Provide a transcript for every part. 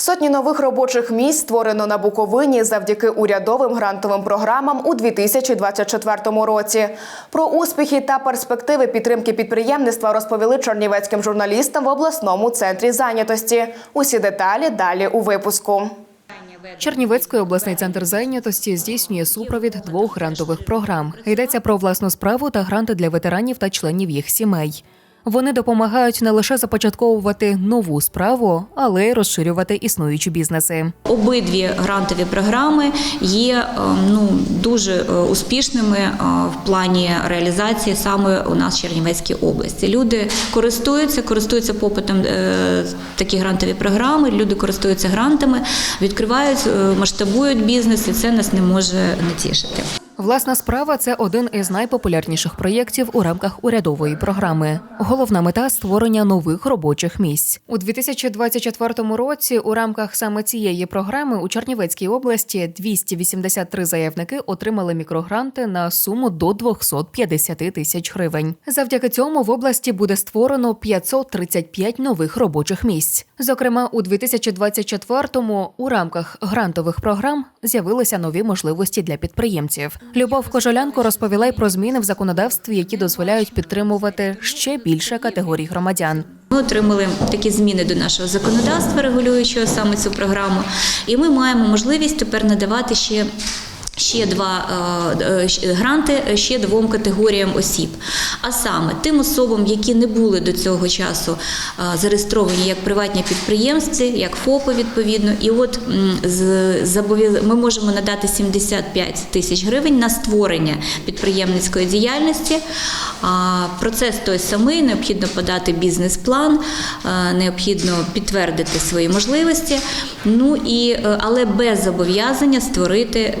Сотні нових робочих місць створено на Буковині завдяки урядовим грантовим програмам у 2024 році. Про успіхи та перспективи підтримки підприємництва розповіли чернівецьким журналістам в обласному центрі зайнятості. Усі деталі далі у випуску. Чернівецький обласний центр зайнятості здійснює супровід двох грантових програм. Йдеться про власну справу та гранти для ветеранів та членів їх сімей. Вони допомагають не лише започатковувати нову справу, але й розширювати існуючі бізнеси. Обидві грантові програми є е, ну дуже е, успішними е, в плані реалізації саме у нас Чернівецькій області. Люди користуються, користуються попитом такі грантові програми. Люди користуються грантами, відкривають, масштабують бізнес, і це нас не може не тішити. Власна справа це один із найпопулярніших проєктів у рамках урядової програми. Головна мета створення нових робочих місць у 2024 році. У рамках саме цієї програми у Чернівецькій області 283 заявники отримали мікрогранти на суму до 250 тисяч гривень. Завдяки цьому в області буде створено 535 нових робочих місць. Зокрема, у 2024-му у рамках грантових програм з'явилися нові можливості для підприємців. Любов Кожолянко розповіла й про зміни в законодавстві, які дозволяють підтримувати ще більше категорій громадян. Ми отримали такі зміни до нашого законодавства, регулюючого саме цю програму, і ми маємо можливість тепер надавати ще. Ще два е, е, гранти е, ще двом категоріям осіб, а саме тим особам, які не були до цього часу зареєстровані як приватні підприємці, як ФОПи відповідно. І от ми можемо надати 75 тисяч гривень на створення підприємницької діяльності. Процес той самий, необхідно подати бізнес-план, необхідно підтвердити свої можливості. Ну і але без зобов'язання створити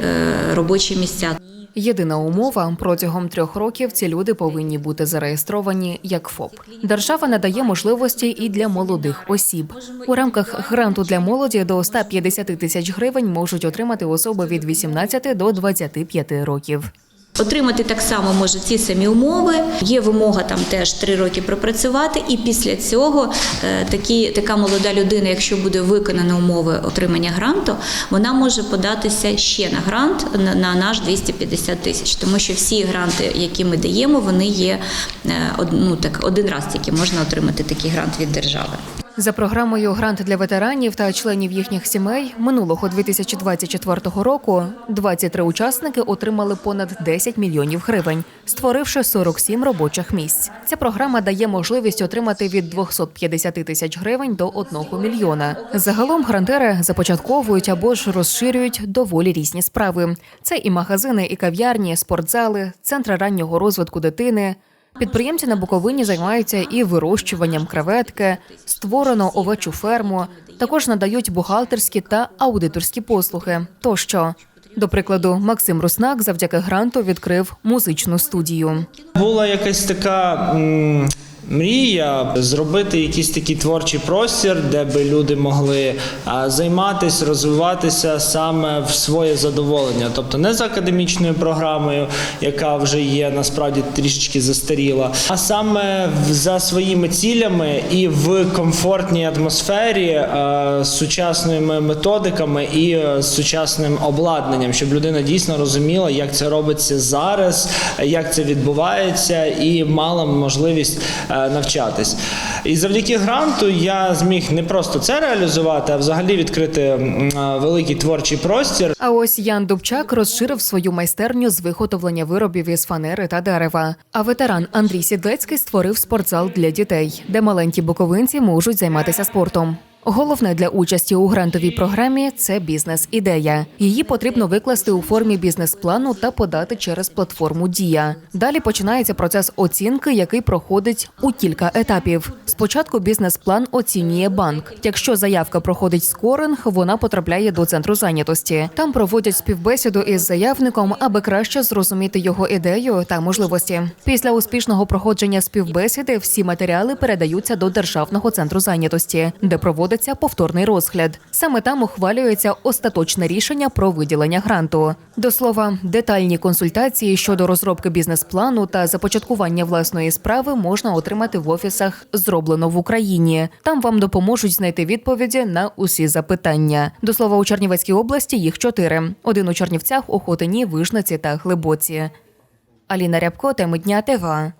робочі місця. Єдина умова протягом трьох років ці люди повинні бути зареєстровані як ФОП. Держава надає можливості і для молодих осіб. У рамках гранту для молоді до 150 тисяч гривень можуть отримати особи від 18 до 25 років. Отримати так само може ці самі умови. Є вимога там теж три роки пропрацювати, і після цього е, такі, така молода людина, якщо буде виконано умови отримання гранту, вона може податися ще на грант на, на наш 250 тисяч, тому що всі гранти, які ми даємо, вони є е, ну, так один раз тільки можна отримати такий грант від держави. За програмою Грант для ветеранів та членів їхніх сімей минулого 2024 року 23 учасники отримали понад 10 мільйонів гривень, створивши 47 робочих місць. Ця програма дає можливість отримати від 250 тисяч гривень до 1 мільйона. Загалом грантери започатковують або ж розширюють доволі різні справи. Це і магазини, і кав'ярні, спортзали, центри раннього розвитку дитини. Підприємці на Буковині займаються і вирощуванням креветки, створено овечу ферму, також надають бухгалтерські та аудиторські послуги. Тощо, до прикладу, Максим Руснак завдяки гранту відкрив музичну студію. Була якась така м, мрія зробити якийсь такий творчий простір, де би люди могли займатися, розвиватися саме в своє задоволення, тобто не за академічною програмою, яка вже є насправді трішечки застаріла, а саме за своїми цілями і в комфортній атмосфері е, з сучасними методиками і е, з сучасним обладнанням, щоб людина дійсно розуміла, як це робиться зараз, як це відбувається, і мала можливість е, навчатись. І завдяки гранту я зміг не просто це реалізувати, а взагалі відкрити великий творчий простір. А ось Ян Дубчак розширив свою майстерню з виготовлення виробів із фанери та дерева. А ветеран Андрій Сідлецький створив спортзал для дітей, де маленькі буковинці можуть займатися спортом. Головне для участі у грантовій програмі це бізнес-ідея. Її потрібно викласти у формі бізнес-плану та подати через платформу Дія. Далі починається процес оцінки, який проходить у кілька етапів. Спочатку бізнес-план оцінює банк. Якщо заявка проходить скоринг, вона потрапляє до центру зайнятості. Там проводять співбесіду із заявником, аби краще зрозуміти його ідею та можливості. Після успішного проходження співбесіди всі матеріали передаються до державного центру зайнятості, де проводять проводиться повторний розгляд. Саме там ухвалюється остаточне рішення про виділення гранту. До слова, детальні консультації щодо розробки бізнес-плану та започаткування власної справи можна отримати в офісах зроблено в Україні. Там вам допоможуть знайти відповіді на усі запитання. До слова, у Чернівецькій області їх чотири: один у Чернівцях, Охотині, Вишниці та Глибоці. Аліна Рябко, теми дня ТВА.